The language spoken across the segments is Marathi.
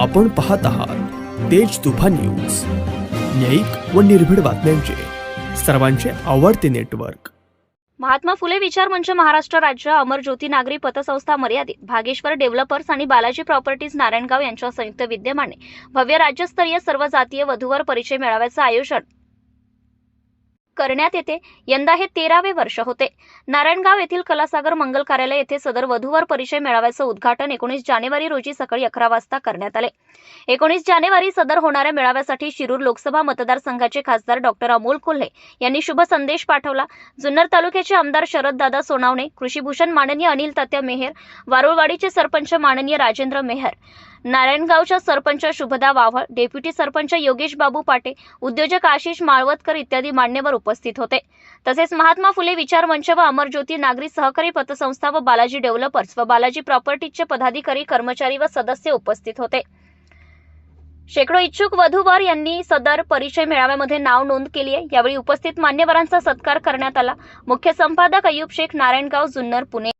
आपण पाहत आहात तेज तुफा न्यूज. न्यायिक व निर्भीड बातम्यांचे. सर्वांचे आवडते नेटवर्क. महात्मा फुले विचार मंच महाराष्ट्र राज्य अमर ज्योती नागरी पतसंस्था मर्यादित भागेश्वर डेव्हलपर्स आणि बालाजी प्रॉपर्टीज नारायणगाव यांच्या संयुक्त विद्यमाने भव्य राज्यस्तरीय सर्व जातीय वधूवर परिचय मेळाव्याचं आयोजन करण्यात येते. यंदा हे तेरावे वर्ष होते. नारायणगाव येथील कलासागर मंगल कार्यालय येथे सदर वधूवर परिचय मेळाव्याचं उद्घाटन एकोणीस जानेवारी रोजी सकाळी अकरा वाजता करण्यात आले. एकोणीस जानेवारी सदर होणाऱ्या मेळाव्यासाठी शिरूर लोकसभा मतदारसंघाचे खासदार डॉक्टर अमोल कोल्हे यांनी शुभ संदेश पाठवला. जुन्नर तालुक्याचे आमदार शरददादा सोनावणे कृषीभूषण माननीय अनिल तात्या मेहेर वारुळवाडीचे सरपंच माननीय राजेंद्र मेहर नारायणगावच्या सरपंच शुभदा वाव्हळ डेप्युटी सरपंच योगेश बाबू पाटे उद्योजक आशिष माळवतकर इत्यादी मान्यवर उपस्थित होते. तसेच महात्मा फुले विचार मंच व अमरज्योती नागरी सहकारी पतसंस्था व बालाजी डेव्हलपर्स व बालाजी प्रॉपर्टीजचे पदाधिकारी कर्मचारी व सदस्य उपस्थित होते. शेकडो इच्छुक वधूवर यांनी सदर परिचय मेळाव्यामध्ये नाव नोंद केली आहे. यावेळी उपस्थित मान्यवरांचा सत्कार करण्यात आला. मुख्य संपादक अयुब शेख नारायणगाव जुन्नर पुणे.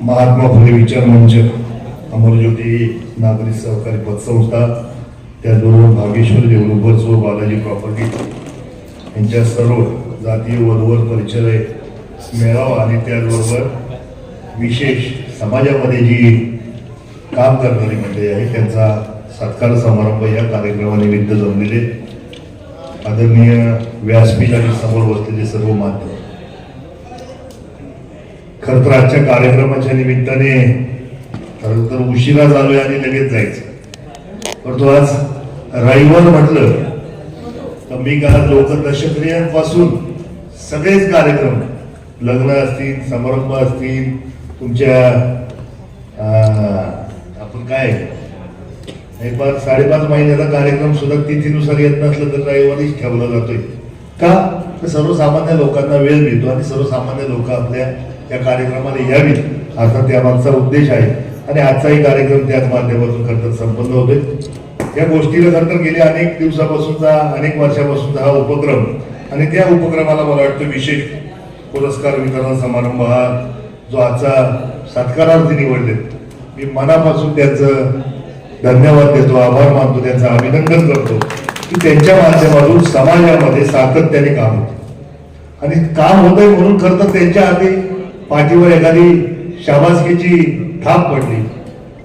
महात्मा फुले विचार मंच अमरज्योती नागरी सहकारी पतसंस्था त्याचबरोबर भागेश्वर डेव्हलपर्स व बालाजी प्रॉपर्टी यांच्या सर्व जातीय वधवर परिचय मेळावा आणि त्याचबरोबर विशेष समाजामध्ये जी काम करणारी मंडळी आहे त्यांचा सत्कार समारंभ या कार्यक्रमानिमित्त जमलेले आदरणीय व्यासपीठ आणि समोर बसलेले सर्व माध्यम खर तर आजच्या कार्यक्रमाच्या निमित्ताने खरं तर उशिरा झालोय आणि लगेच जायचं. परंतु आज रविवार म्हटलं तर मी का लोक दशक्रियांपासून सगळेच कार्यक्रम लग्न असतील समारंभ असतील तुमच्या आपण काय एक पाच साडेपाच महिन्याचा कार्यक्रम सुद्धा तिथीनुसार येत नसलं तर रविवारीच ठेवला जातोय. का? तर सर्वसामान्य लोकांना वेळ मिळतो आणि सर्वसामान्य लोक आपल्या त्या कार्यक्रमाला यावीत. असा त्यामागचा उद्देश आहे. आणि आजचाही कार्यक्रम त्याच माध्यमातून खरंतर संपन्न होतोय. या गोष्टीला खरंतर गेले गेल्या अनेक दिवसापासूनचा अनेक वर्षापासूनचा हा उपक्रम आणि त्या उपक्रमाला मला वाटतं विशेष पुरस्कार वितरण समारंभ हा जो आजचा सत्कारार्थी निवडले मी मनापासून त्यांचं धन्यवाद देतो आभार मानतो त्यांचं अभिनंदन करतो की त्यांच्या माध्यमातून समाजामध्ये सातत्याने काम होतं. आणि काम होतंय म्हणून खरं तर त्यांच्या हाती पाठीवर एखादी शाबासकीची थाप पडली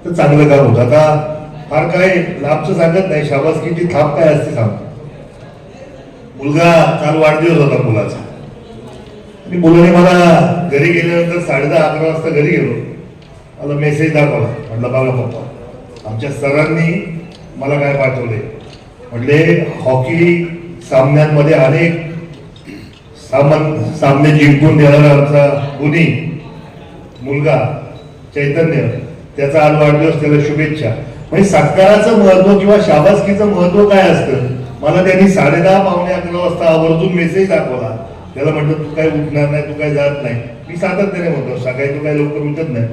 तर चांगलं काम होतं. आता फार काय लाभचं सांगत नाही शाबासकीची थाप काय असते सांगतो. मुलगा काल वाढदिवस होता मुलाचा. आणि मुलाने मला घरी गेल्यानंतर साडे दहा अकरा वाजता घरी गेलो. मला मेसेज दाखवला म्हटलं बघा पप्पा आमच्या सरांनी मला काय पाठवले? म्हटले हॉकी सामन्यांमध्ये अनेक सामन सामने जिंकून देणारा आमचा गुणी मुलगा चैतन्य त्याचा आज वाढदिवस त्याला शुभेच्छा. म्हणजे सत्काराचं महत्त्व किंवा शाबासकीचं महत्त्व काय असतं? मला त्यांनी साडे दहा पावणे अकरा वाजता आवर्जून मेसेज दाखवला. त्याला म्हटलं तू काय उठणार नाही तू काय जात नाही. मी सातत्याने म्हणतो सकाळी तू काय लवकर उठत नाही.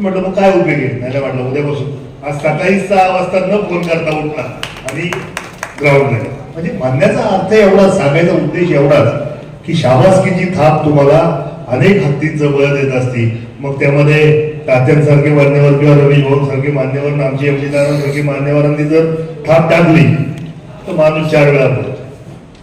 म्हटलं मग काय उपयोग आहे? नाही म्हटलं उद्यापासून. आज सकाळी सहा वाजता न फोन करता उठला. आणि ग्राउंडला गेला. म्हणजे म्हणण्याचा अर्थ एवढा सांगायचा उद्देश एवढाच की शाबासकीची थाप तुम्हाला अनेक हत्तींचं बळ देत असते. मग त्यामध्ये तात्यांसारखे मान्यवर किंवा रवी भाऊ सारखे मान्यवर आणि आमची एमजीदारांसारखे मान्यवरांनी जर थाप टाकली तर माणूस चार वेळा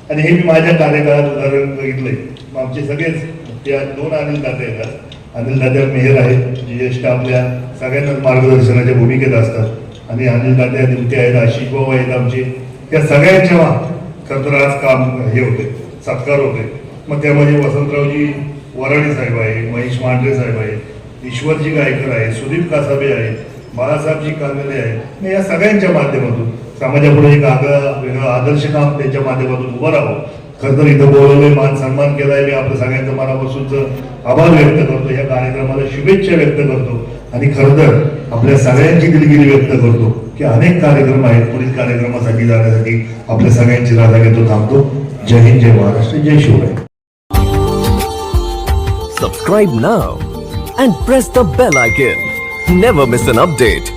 आणि हे मी माझ्या कार्यकाळात उदाहरण बघितलंय. मग आमचे सगळेच त्या दोन अनिल दाते येतात. अनिल दात्या मेहर आहेत ज्येष्ठ आपल्या सगळ्यांनाच मार्गदर्शनाच्या भूमिकेत असतात. आणि अनिल दात्या दिवटे आहेत आशिष भाऊ आहेत आमचे. या सगळ्यांच्या मा- खरं आज काम हे होते सत्कार होते. मग त्यामध्ये वसंतरावजी वराडे साहेब आहे महेश मांढरे साहेब आहे ईश्वरजी गायकर आहे सुदीप कासाबे आहे बाळासाहेबजी कांदले आहेत. या सगळ्यांच्या माध्यमातून समाजापुढे एक आगळं वेगळं आदर्श काम त्यांच्या माध्यमातून उभं राहावं. खरं तर इथं बोलवलंय मान सन्मान केलाय मी आपलं सगळ्यांचं मनापासूनच आभार व्यक्त करतो. या कार्यक्रमाला शुभेच्छा व्यक्त करतो. आणि खरं तर आपल्या सगळ्यांची दिलगिरी व्यक्त करतो की अनेक कार्यक्रम आहेत. पुढील कार्यक्रमासाठी जाण्यासाठी आपल्या सगळ्यांची राधा घेतो थांबतो. जय हिंद जय महाराष्ट्र जय Shivray. Subscribe now and press the bell icon never miss an update